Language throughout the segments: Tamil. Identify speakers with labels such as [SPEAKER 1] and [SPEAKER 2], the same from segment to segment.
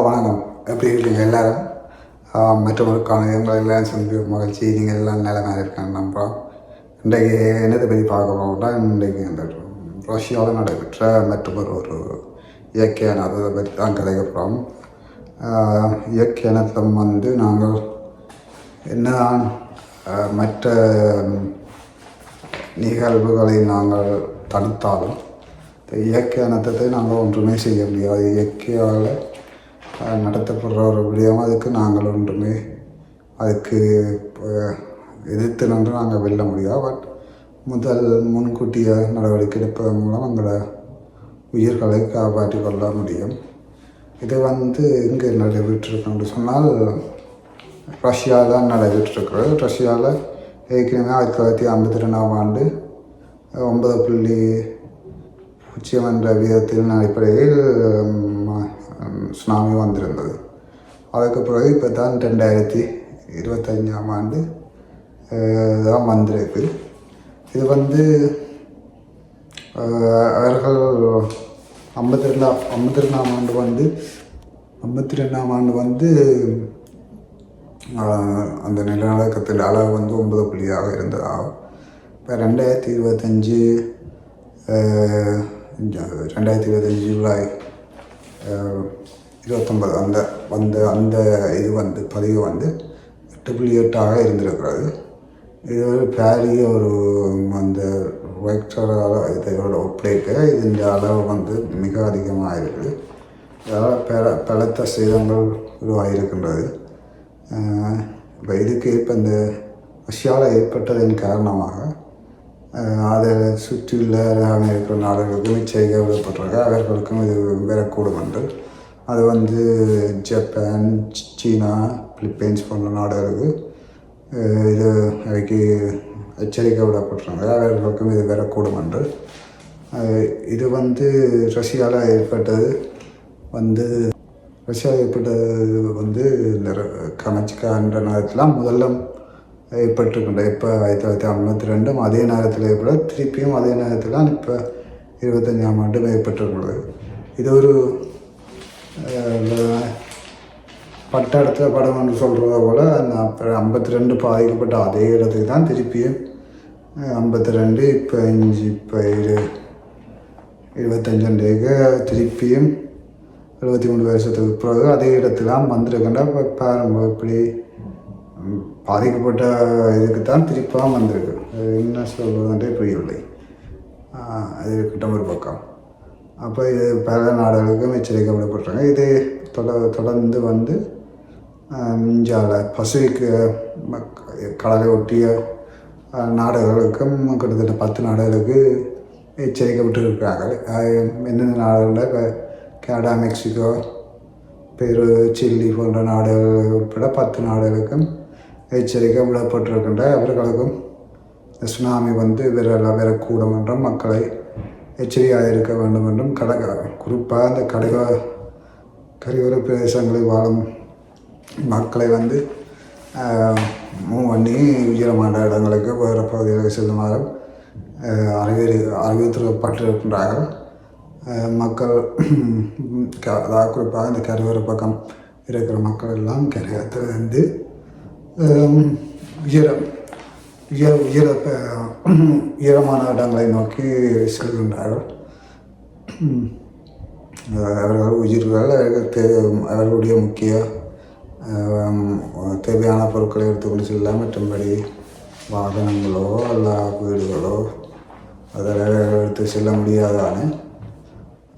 [SPEAKER 1] வணக்கம் எப்படி இருக்கீங்க எல்லோரும்? மற்றவருக்கான மற்றவர்களுக்கான எங்களை எல்லாம் செஞ்சு மகிழ்ச்சி. நீங்கள் எல்லாம் நிலைமையாக இருக்காங்க நம்புகிறோம் இன்றைக்கு என்னத்தை பற்றி பார்க்க போகிறோம்னா இன்றைக்கு இந்த ரஷ்யாவில் நடைபெற்ற மற்றொரு ஒரு இயற்கை பற்றி தான் கதைக்க போகிறோம் இயற்கை இனத்தம் வந்து நாங்கள் என்னதான் மற்ற நிகழ்வுகளை நாங்கள் தடுத்தாலும் இந்த இயற்கை அனர்த்தத்தை நாங்கள் ஒன்றுமே செய்ய முடியாது. இயற்கையால் நடத்தப்படுற ஒரு விடயம். அதுக்கு நாங்கள் ஒன்றுமே அதுக்கு எதிர்த்து நின்று நாங்கள் வெல்ல முடியாது. பட் முதல் முன்கூட்டிய நடவடிக்கை எடுப்பதன் மூலம் எங்களை உயிர்களை காப்பாற்றிக் கொள்ள முடியும். இது வந்து இங்கே நடைபெற்றிருக்குன்னு சொன்னால் ரஷ்யாவில் தான் நடைபெற்றிருக்கிறது. ரஷ்யாவில் ஏற்கனவே ஆயிரத்தி தொள்ளாயிரத்தி ஐம்பத்தி ரெண்டாம் ஆண்டு ஒன்பது புள்ளி பூஜ்ஜியம் என்ற விதத்தின் அடிப்படையில் சுனாமி வந்திருந்தது. அதுக்கு பிறகு இப்போ தான் ரெண்டாயிரத்தி இருபத்தஞ்சாம் ஆண்டு தான் வந்திருக்கு இது வந்து அவர்கள் ஐம்பத்தி ரெண்டாம் ஐம்பத்தி ரெண்டாம் ஆண்டு வந்து ஐம்பத்தி ரெண்டாம் ஆண்டு வந்து அந்த நிலநடுக்கத்தில் அளவு வந்து ஒன்பது புள்ளியாக இருந்ததாகும் இப்போ ரெண்டாயிரத்தி இருபத்தஞ்சி ரெண்டாயிரத்தி இருபத்தஞ்சி ஜூலை இருபத்தொம்பது அந்த அந்த வந்த அந்த இது வந்து பதிவு வந்து ட்ரிபிள் புள்ளி எட்டாக இருந்திருக்கிறது. இது ஒரு பேரிய ஒரு அந்த வெக்டரால் இதோட ஒப்படைக்க இதன் அளவு வந்து மிக அதிகமாக இருக்குது. இதனால் பல பலத்த சேதங்கள் உருவாகியிருக்கின்றது. இப்போ இதுக்கு இப்போ இந்த ரஷ்யாவில் ஏற்பட்டதன் காரணமாக அதை சுற்றியுள்ள இருக்கிற நாடுகளுக்கும் எச்சரிக்கை விடப்பட்டிருக்க அவர்களுக்கும் இது வரக்கூடும் என்று அது வந்து ஜப்பான் சீனா பிலிப்பைன்ஸ் போன்ற நாடுகளுக்கு அஹ், இது அவைக்கு எச்சரிக்கை விடப்பட்டுறாங்க அவர்களுக்கும் இது வரக்கூடும் என்று. இது வந்து ரஷ்யாவில் ஏற்பட்டது வந்து ரஷ்யா ஏற்பட்டது வந்து இந்த கமச்சிக்கான்ற நேரத்தில் முதல்ல ஏற்பட்டிருக்கின்ற இப்போ ஆயிரத்தி தொள்ளாயிரத்தி ஐம்பத்தி ரெண்டும் அதே நேரத்தில் ஏற்பட திருப்பியும் அதே நேரத்தில் தான் இப்போ இருபத்தஞ்சாம் ஆண்டும் ஏற்பட்டிருக்கிறது. இது ஒரு பட்ட இடத்துல படம் என்று சொல்கிறத போல் அந்த அப்ப ஐம்பத்தி ரெண்டு பாதிக்கப்பட்ட அதே இடத்துக்கு தான் திருப்பியும் ஐம்பத்தி ரெண்டு இப்போ அஞ்சு இப்போ இரு இருபத்தஞ்சாண்டேக்கு திருப்பியும் எழுபத்தி மூணு வருஷத்துக்கு பிறகு அதே இடத்துல தான் வந்திருக்கேன்டா. இப்போ பாருங்க இப்படி பாதிக்கப்பட்ட இதுக்கு தான் திருப்பாக வந்திருக்கு. என்ன சொல்கிறதுன்றே புரியவில்லை. அது கிட்ட ஒரு பக்கம். அப்போ இது பல நாடுகளுக்கும் எச்சரிக்கை விடப்பட்டாங்க இது தொட தொடர்ந்து வந்து இந்தியாவில் பசிபிக் மக் கடலை ஒட்டிய நாடுகளுக்கும் கிட்டத்தட்ட பத்து நாடுகளுக்கு எச்சரிக்கை விட்டுருக்காங்க எந்தெந்த நாடுகளில் இப்போ கனடா மெக்சிகோ பெரு சில்லி போன்ற நாடுகள் உட்பட பத்து நாடுகளுக்கும் எச்சரிக்கை விடப்பட்டிருக்கின்ற அவர்களுக்கும் சுனாமி வந்து விரல வரக்கூடும் என்றும் மக்களை எச்சரிக்கையாக இருக்க வேண்டும் என்றும் கடக குறிப்பாக அந்த கடைக கரையோர பிரதேசங்களில் வாழும் மக்களை வந்து மூவ் பண்ணி உயரமான இடங்களுக்கு வேறு பகுதிகளுக்கு செல்லுமாறு ஆஹ், அறிவுறு அறிவுறுத்தப்பட்டிருக்கின்றார்கள். மக்கள் அதாவது குறிப்பாக இந்த கரையோர பக்கம் இருக்கிற மக்கள் எல்லாம் கரையத்தில் வந்து உயரம் உயர ஈரப்ப ஈரமான உயரமான இடங்களை நோக்கி செல்கின்றார்கள். அவர்கள் உயிர்கள் அவர்களுடைய முக்கிய தேவையான பொருட்களை எடுத்துக்கொண்டு செல்ல மற்றபடி வாகனங்களோ அல்ல வீடுகளோ அதெல்லாம் எடுத்து செல்ல முடியாதானே?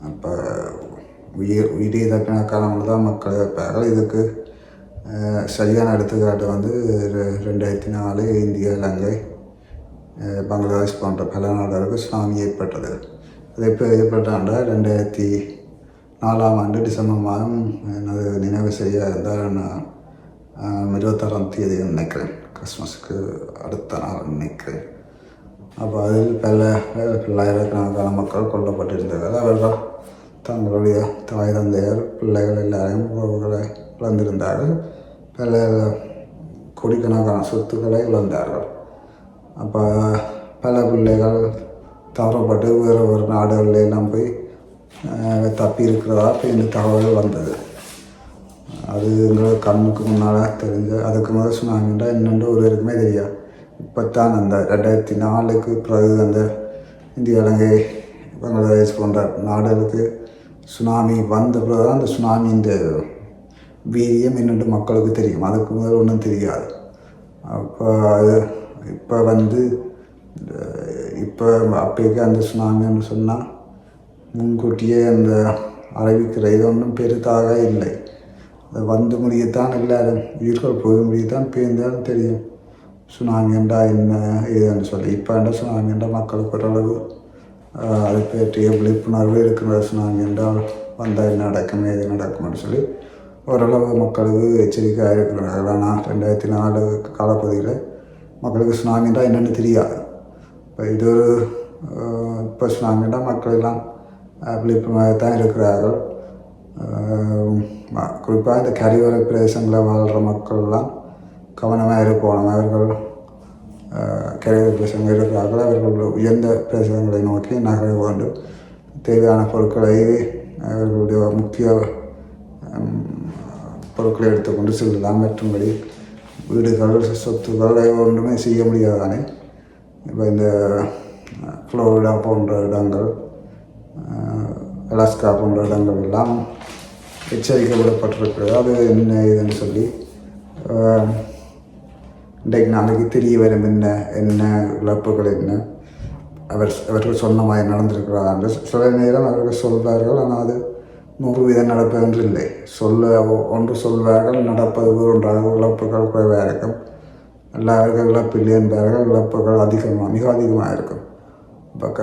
[SPEAKER 1] அப்போ உயிர் உயிரி தக்கின காலங்கள் தான் மக்கள் இருப்பார்கள் இதுக்கு சரியான எடுத்துக்காட்டு வந்து ரெ- ரெண்டாயிரத்தி நாலு இந்தியா இலங்கை பங்களாதேஷ் போன்ற பல நாடுகளுக்கு சுனாமி ஏற்பட்டது. அது இப்போ ஏற்பட்டாண்டா? ரெண்டாயிரத்தி நாலாம் ஆண்டு டிசம்பர் மாதம். எனது நினைவு செய்ய இருந்தால் நான் இருபத்தாறாம் தேதி நினைக்கிறேன். கிறிஸ்மஸுக்கு அடுத்த நாள் நினைக்கிறேன். அப்போ அதில் பல பல்லாயிரக்கணக்கான மக்கள் கொல்லப்பட்டிருந்தார்கள் அவர்கள் தங்களுடைய தாய் தந்தையர் பிள்ளைகள் எல்லாரையும் உறவுகளை வளர்ந்திருந்தார்கள் பல கோடிக்கணக்கான சொத்துக்களை இழந்தார்கள். அப்போ பல பிள்ளைகள் தவறப்பட்டு வேறு ஒரு நாடுகளில் எல்லாம் போய் தப்பி இருக்கிறதா இப்போ இந்த தகவல் வந்தது. அது எங்களுக்கு கண்ணுக்கு முன்னால் தெரிஞ்ச அதுக்கு முதல் சுனாமின்றா என்னென்று ஒரு இருக்குமே தெரியாது. இப்போ தான் அந்த ரெண்டாயிரத்தி நாலுக்கு பிறகு அந்த இந்திய இலங்கை பங்களாதேஷ் போன்ற நாடுகளுக்கு சுனாமி வந்த பிறகு தான் அந்த சுனாமி இந்த வீரியம் என்னென்று மக்களுக்கு தெரியும். அதுக்கு முதல் ஒன்றும் தெரியாது. அப்போ அது இப்போ வந்து இப்போ அப்போக்கு அந்த சுனாமின்னு சொன்னால் முன்கூட்டியே அந்த அறிவிக்கிற இது ஒன்றும் பெரிதாக இல்லை. அது வந்து முடியத்தான் எல்லாரும் உயிர்கள் போய் முடியத்தான் பேர்ந்தாலும் தெரியும். சுனாமி என்றா என்ன ஏதுன்னு சொல்லி. இப்போ என்ற சுனாமி என்றால் மக்களுக்கு ஓரளவு அது அதை பற்றிய விழிப்புணர்வு இருக்கிற சுனாமி என்றால் வந்தால் என்ன நடக்கும் ஏது நடக்கும்னு சொல்லி ஓரளவு மக்களுக்கு எச்சரிக்கையாக இருக்கிறார்கள் ஆனால் ரெண்டாயிரத்தி நாலு காலப்பகுதியில் மக்களுக்கு சுனாமி என்றால் என்னென்னு தெரியாது. இப்போ இது ஒரு இப்போ சுனாமி என்றால் மக்கள் எல்லாம் விழிப்புணர்வாக தான் இருக்கிறார்கள். குறிப்பாக இந்த கரையோர பிரதேசங்களில் வாழ்கிற மக்கள்லாம் கவனமாக இருக்கணும் அவர்கள் ஆஹ், கரையோர பிரதேசங்கள் இருக்கிறார்கள். அவர்கள் உயர்ந்த பிரதேசங்களை நோக்கி நகர வேண்டும். தேவையான பொருட்களை அவர்களுடைய முக்கிய பொருட்களை எடுத்துக்கொண்டு செல்லலாம் மற்றும்படி வீடுகள் சொத்துக்கள் ஒன்றுமே செய்ய முடியாதானே? இப்போ இந்த ஃப்ளோரிடா போன்ற இடங்கள் அலாஸ்கா போன்ற இடங்கள் எல்லாம் எச்சரிக்கை விடப்பட்டிருக்கிறது அது என்ன ஏதுன்னு சொல்லி இன்றைக்கு நாளைக்கு தெரிய வரும் என்ன என்ன இழப்புகள் என்ன? அவர் அவர்கள் சொன்ன மாதிரி நடந்திருக்கிறார்கள் சில நேரம் அவர்கள் சொல்வார்கள் ஆனால் அது நூறு வீதம் நடப்பது என்று இல்லை சொல்ல ஒன்று சொல்வார்கள் நடப்பது ஒன்றாக இழப்புகள் குறைவாக இருக்கும். எல்லாருக்கும் இழப்பு இல்லை என்பார்கள் இழப்புகள் அதிகமாக மிக அதிகமாக இருக்கும். இப்போ க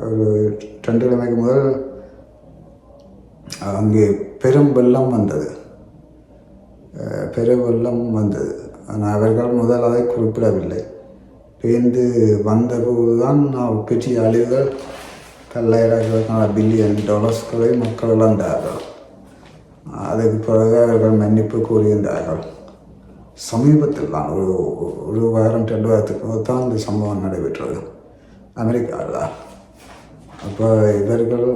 [SPEAKER 1] ஒரு ரெண்டு கிழமைக்கு முதல் அங்கே பெரும் வெள்ளம் வந்தது. அஹ் பெரும் வெள்ளம் வந்தது. ஆனால் அவர்கள் முதல் அதை குறிப்பிடவில்லை. பேர்ந்து வந்தபோதுதான் நான் பெரிய அழிவுகள் பல்லாயிரக்கணக்கான பில்லியன் டாலர்ஸ்களை மக்கள் இழந்தார்கள். அதுக்கு பிறகு அவர்கள் மன்னிப்பு கூறியிருந்தார்கள் சமீபத்தில் தான் ஒரு ஒரு வாரம் ரெண்டு வாரத்துக்கு தான் இந்த சம்பவம் நடைபெற்றது. அமெரிக்காவில். அப்போ இவர்கள்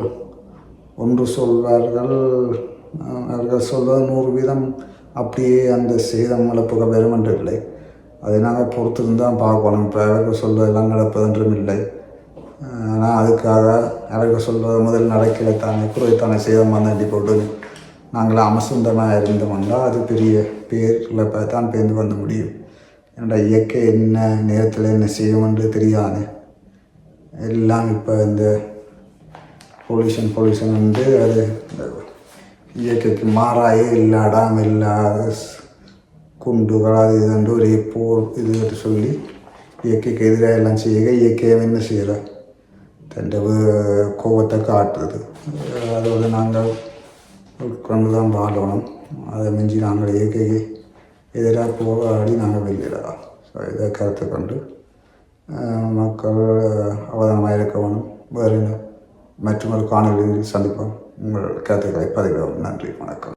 [SPEAKER 1] ஒன்று சொல்வார்கள் அவர்கள் சொல்வது நூறு வீதம் அப்படியே அந்த சேதம் இழப்புகள் வரும் என்று இல்லை. அதை நாங்கள் பொறுத்திருந்தான் பார்க்கணும். இப்போ அவர்கள் சொல்வதெல்லாம் நடப்பதென்றும் இல்லை. ஆனால் அதுக்காக அவர்கள் சொல்கிற முதல் நடக்கல தானே குறைத்தானே சேதம் அடி போட்டு. நாங்கள் அமசுந்தமாக இருந்தோம்னா அது பெரிய பேர் தான் பேர்ந்து வந்து முடியும். என்னோட இயற்கை என்ன நேரத்தில் என்ன செய்யும் தெரியாது. எல்லாம் இப்போ இந்த பொல்யூஷன் பொல்யூஷன் வந்து அது இந்த இயற்கைக்கு மாறாயே இல்லாடாம இல்லாத ஸ்- குண்டுகள் அது இதுண்டு ஒரே போர் இது சொல்லி இயற்கைக்கு எதிராக எல்லாம் செய்ய இயற்கையை என்ன செய்கிற தൻ്റെ கோபத்தை காட்டுறது அதோடு நாங்கள் உட்கொண்டு தான் வாழணும். அதை மிஞ்சி நாங்கள் இயற்கைக்கு எதிராக போராடி நாங்கள் வெளியிடலாம் ஸோ இதை கருத்து கொண்டு மக்கள் அவதானமாக இருக்க வேணும் வேறு என்ன? மற்றொரு காணொலியில் சந்திப்போம். உங்கள் கருத்துக்களை பதிவிடவும். நன்றி. வணக்கம்.